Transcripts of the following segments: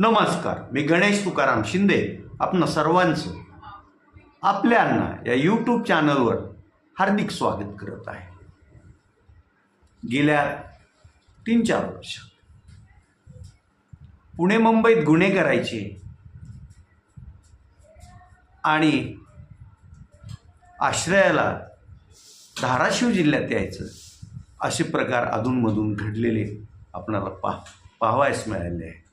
नमस्कार. मी गणेश तुकाराम शिंदे आपण सर्वांचं आपल्या या यूट्यूब चॅनलवर हार्दिक स्वागत करत आहे. गेल्या तीन चार वर्ष पुणे मुंबईत गुन्हे करायचे आणि आश्रयाला धाराशिव जिल्ह्यात यायचं असे प्रकार अधूनमधून घडलेले आपणाला पाह पाहावयास मिळाले आहे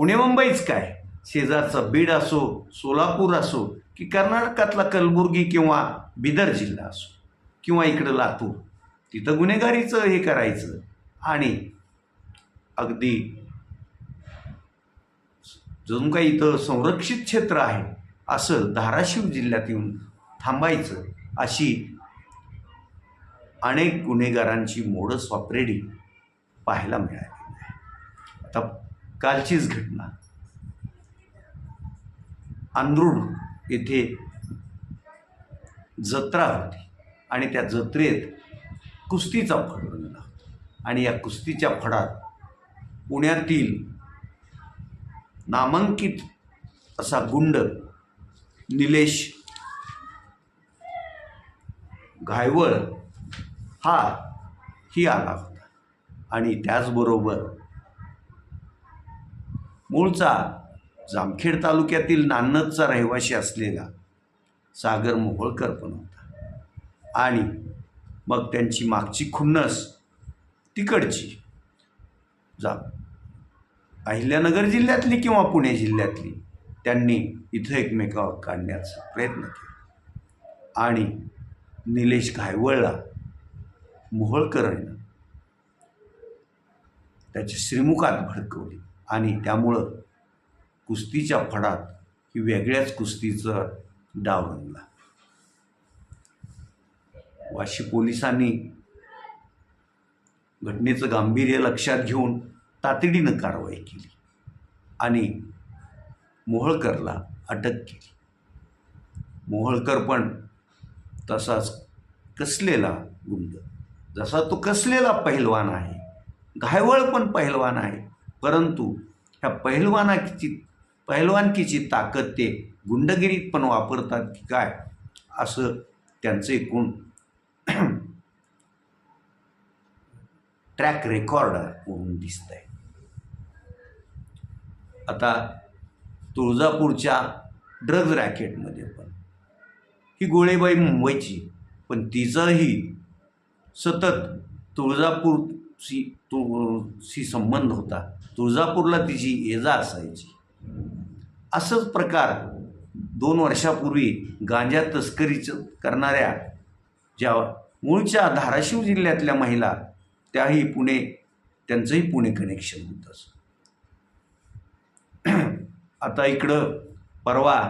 पुणे मुंबईच काय? शेजारचा बीड असो सोलापूर असो की कर्नाटकातला कलबुर्गी किंवा बिदर जिल्हा असो किंवा इकडं लातूर तिथं गुन्हेगारीचं हे करायचं आणि अगदी जणू काही इथं संरक्षित क्षेत्र आहे असं धाराशिव जिल्ह्यात येऊन थांबायचं अशी अनेक गुन्हेगारांची मोडस ऑपरेडी पाहायला मिळाली. आता कालचीच घटना. अंदरूड येथे जत्रा होती आणि त्या जत्रेत कुस्तीचा फड बनला. आणि या कुस्तीच्या फडात पुण्यातील नामांकित असा गुंड निलेश घायवळ हा ही आला होता. आणि त्याचबरोबर मूळचा जामखेड तालुक्यातील नान्नदचा रहिवासी असलेला सागर मोहोळकर पण होता. आणि मग त्यांची मागची खुन्नस तिकडची जा अहिल्यानगर जिल्ह्यातली किंवा पुणे जिल्ह्यातली त्यांनी इथं एकमेकावर काढण्याचा प्रयत्न केला. आणि निलेश घायवळला मोहोळकरांनं त्याच्या श्रीमुखात भडकवली. आणि त्यामुळं कुस्तीच्या फडात ही वेगळ्याच कुस्तीचा डाव रंगला. वाशी पोलिसांनी घटनेचं गांभीर्य लक्षात घेऊन तातडीनं कारवाई केली आणि मोहळकरला अटक केली. मोहळकर पण तसाच कसलेला गुंड जसा तो कसलेला पहिलवान आहे घायवळ पण पहिलवान आहे परंतु ह्या पहिलवानाची पहिलवानकीची ताकद ते गुंडगिरीत पण वापरतात की काय असं त्यांचं एकूण ट्रॅक रेकॉर्ड होऊन दिसत आहे आता तुळजापूरच्या ड्रग्ज रॅकेटमध्ये पण ही गोळेबाई मुंबईची पण तिचंही सतत तुळजापूर तुळजापूरशी तुळशी संबंध होता. तुळजापूरला तिची ये जा असायची. असंच प्रकार दोन वर्षापूर्वी गांजा तस्करीचं करणाऱ्या ज्या मूळच्या धाराशिव जिल्ह्यातल्या महिला त्याही पुणे त्यांचंही पुणे कनेक्शन होतं असं. आता इकडं परवा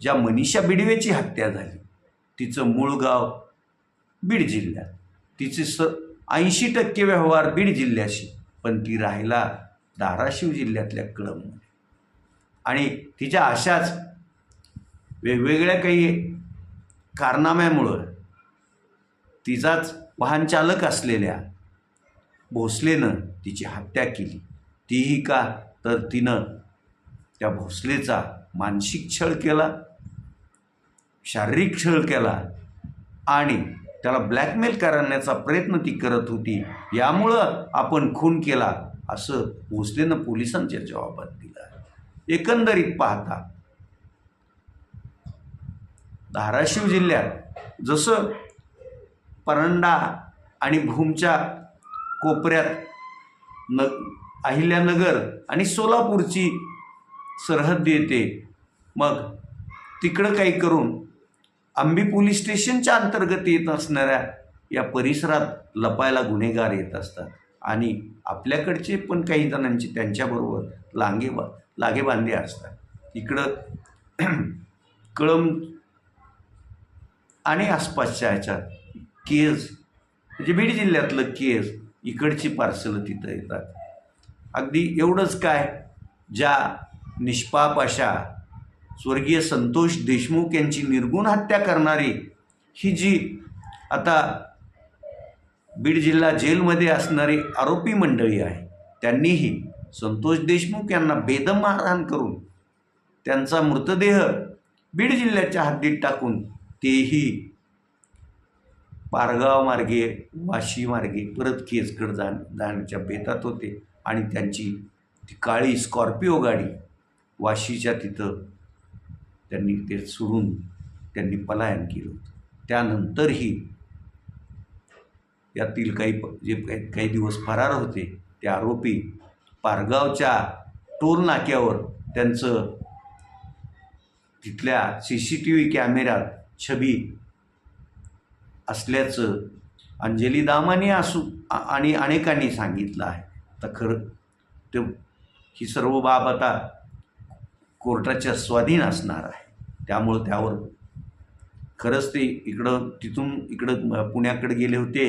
ज्या मनीषा बिडवेची हत्या झाली तिचं मूळ गाव बीड जिल्ह्यात. तिचे स ऐंशी टक्के व्यवहार बीड जिल्ह्याशी पण ती राहिला धाराशिव जिल्ह्यातल्या कळममध्ये आणि तिच्या अशाच वेगवेगळ्या काही कारनाम्यामुळं तिचाच वाहनचालक असलेल्या भोसलेनं तिची हत्या केली. तीही का? तर तिनं त्या भोसलेचा मानसिक छळ केला शारीरिक छळ केला आणि त्याला ब्लॅकमेल करण्याचा प्रयत्न ती करत होती. यामुळं आपण खून केला असं भोसलेनं पोलिसांच्या जबाबात दिलं. एकंदरीत पाहता धाराशिव जिल्ह्यात जसं परंडा आणि भूमच्या कोपऱ्यात न अहिल्यानगर आणि सोलापूरची सरहद्द येते. मग तिकडं काही करून आंबी पोलीस स्टेशनच्या अंतर्गत येत असणाऱ्या या परिसरात लपायला गुन्हेगार येत असतात. आणि आपल्याकडचे पण काही जणांचे त्यांच्याबरोबर लांगे बा लागेबांधे असतात. इकडं कळम आणि आसपासच्या ह्याच्यात केज म्हणजे बीड जिल्ह्यातलं केज इकडची पार्सलं तिथं येतात. अगदी एवढंच काय ज्या निष्पाप अशा स्वर्गीय संतोष देशमुख यांची निर्गुण हत्या करणारी ही जी आता बीड जिल्हा जेलमध्ये असणारी आरोपी मंडळी आहे त्यांनीही संतोष देशमुख यांना बेदम मारहाण करून त्यांचा मृतदेह बीड जिल्ह्याच्या हद्दीत टाकून तेही पारगाव मार्गे वाशी मार्गे परत केजकडे जाण जाण्याच्या बेतात होते आणि त्यांची ती काळी स्कॉर्पिओ गाडी वाशीच्या तिथं त्यांनी ते सोडून त्यांनी पलायन केलं होतं. त्यानंतरही यातील काही प- जे काही काही दिवस फरार होते ते आरोपी पारगावच्या टोल नाक्यावर त्यांचं तिथल्या सी सी टी व्ही कॅमेऱ्यात छबी असल्याचं अंजली दामाने असू आणि अनेकांनी सांगितलं आहे. तर खरं ते ही सर्व बाब आता कोर्टाच्या स्वाधीन असणार आहे. त्यामुळं त्यावर खरंच ते इकडं तिथून इकडं पुण्याकडे गेले होते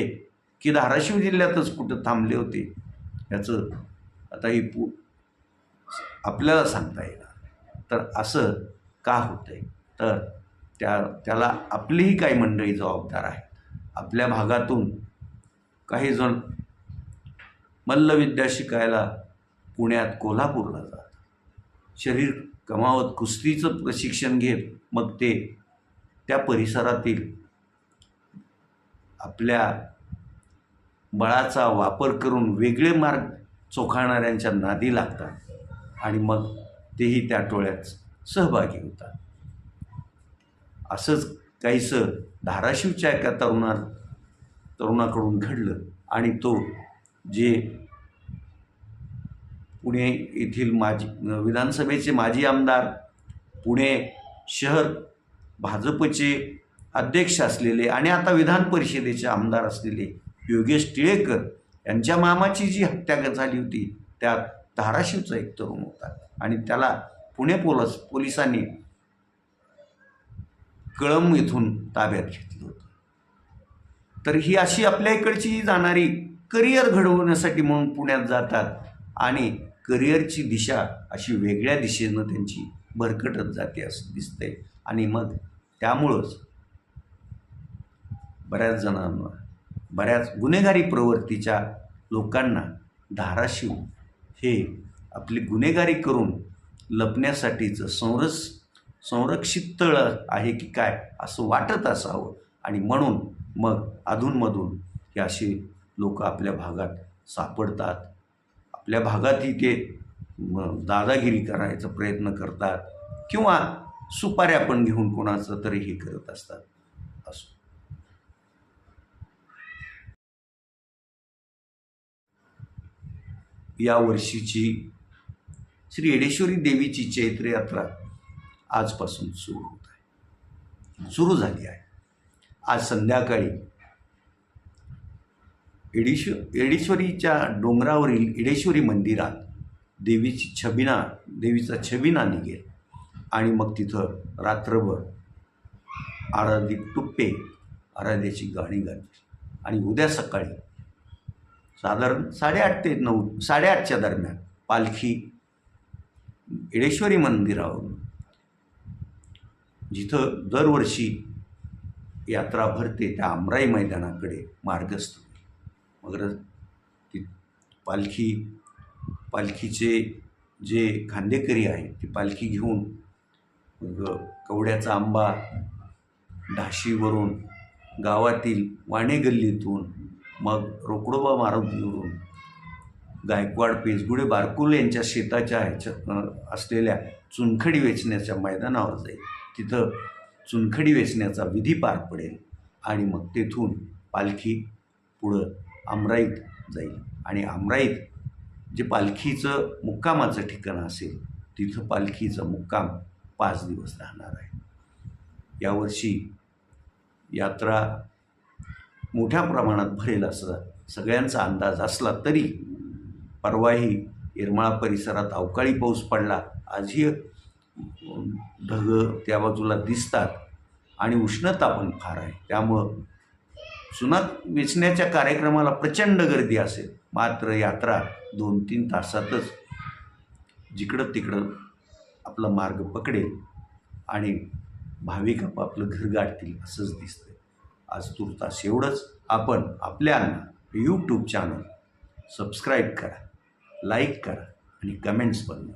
की धाराशिव जिल्ह्यातच कुठं थांबले होते याचं आता ही पू आपल्याला सांगता येणार तर असं का होतं आहे तर त्या त्याला आपलीही काही मंडळी जबाबदार आहेत. आपल्या भागातून काही जण मल्लविद्या शिकायला पुण्यात कोल्हापूरला जातात. शरीर कमावत कुस्तीचं प्रशिक्षण घेत मग ते त्या परिसरातील आपल्या बळाचा वापर करून वेगळे मार्ग चोखाळणाऱ्यांच्या नादी लागतात आणि मग तेही त्या टोळ्यात सहभागी होतात. असंच काहीसं धाराशिवच्या एका तरुणा तरुणाकडून घडलं आणि तो जे पुणे येथील माजी विधानसभेचे माजी आमदार पुणे शहर भाजपचे अध्यक्ष असलेले आणि आता विधान परिषदेचे आमदार असलेले योगेश टिळेकर यांच्या मामाची जी हत्या झाली होती त्यात धाराशिवचा एक तरुण होता. आणि त्याला पुणे पोलस पोलिसांनी कळंब येथून ताब्यात घेतलं होतं. तर ही अशी आपल्या इकडची जाणारी करिअर घडवण्यासाठी म्हणून पुण्यात जातात आणि करिअरची दिशा अशी वेगळ्या दिशेनं त्यांची भरकटत जाते असं दिसतंय. आणि मग त्यामुळंच बऱ्याच जणांना बऱ्याच गुन्हेगारी प्रवृत्तीच्या लोकांना धाराशिव हे आपली गुन्हेगारी करून लपण्यासाठीचं संरस संरक्षित तळ आहे की काय असं वाटत असावं. आणि म्हणून मग अधूनमधून हे असे लोक आपल्या भागात सापडतात. आपल्या भागातही ते दादागिरी करायचा प्रयत्न करतात किंवा सुपाऱ्या पण घेऊन कोणाचं तरी हे करत असतात. असो. या वर्षीची श्री येडेश्वरी देवीची चैत्र यात्रा आजपासून सुरू होत आहे. सुरू झाली आहे. आज संध्याकाळी एडेश्व येडेश्वरीच्या डोंगरावरील इडेश्वरी मंदिरात देवीची छबिना देवीचा छबिना निघेल. आणि मग तिथं रात्रभर आराधिक टुप्पे आराध्याची गाणी गातील. आणि उद्या सकाळी साधारण साडेआठ ते नऊ साडेआठच्या दरम्यान पालखी इडेश्वरी मंदिरावरून जिथं दरवर्षी यात्रा भरते त्या आमराई मैदानाकडे मार्गस्थ मग ती पालखी पालखीचे जे खांदेकरी आहेत ती पालखी घेऊन मग कवड्याचा आंबा ढाशीवरून गावातील वाणे गल्लीतून मग रोकडोबा मारुतीवरून गायकवाड पेजगुडे बारकुल यांच्या शेताच्या ह्याच्यात असलेल्या चुनखडी वेचण्याच्या मैदानावर जाईल. तिथं चुनखडी वेचण्याचा विधी पार पडेल आणि मग तेथून पालखी पुढं आमराईत जाईल. आणि आमराईत जे पालखीचं मुक्कामाचं ठिकाण असेल तिथं पालखीचा मुक्काम पाच दिवस राहणार आहे. यावर्षी यात्रा मोठ्या प्रमाणात भरेल असा सगळ्यांचा अंदाज असला तरी परवाही येरमाळा परिसरात अवकाळी पाऊस पडला आजही ढग त्या बाजूला दिसतात आणि उष्णता पण फार आहे. त्यामुळं सुनात वेचण्याच्या कार्यक्रमाला प्रचंड गर्दी असेल. मात्र यात्रा दोन तीन तासातच जिकडं तिकडं आपला मार्ग पकडेल आणि भाविक आपापलं घर गाठतील असंच दिसतं आज तुर्तास एवढंच. आपण आपल्या यूट्यूब चॅनल सबस्क्राईब करा लाईक करा आणि कमेंट्स पण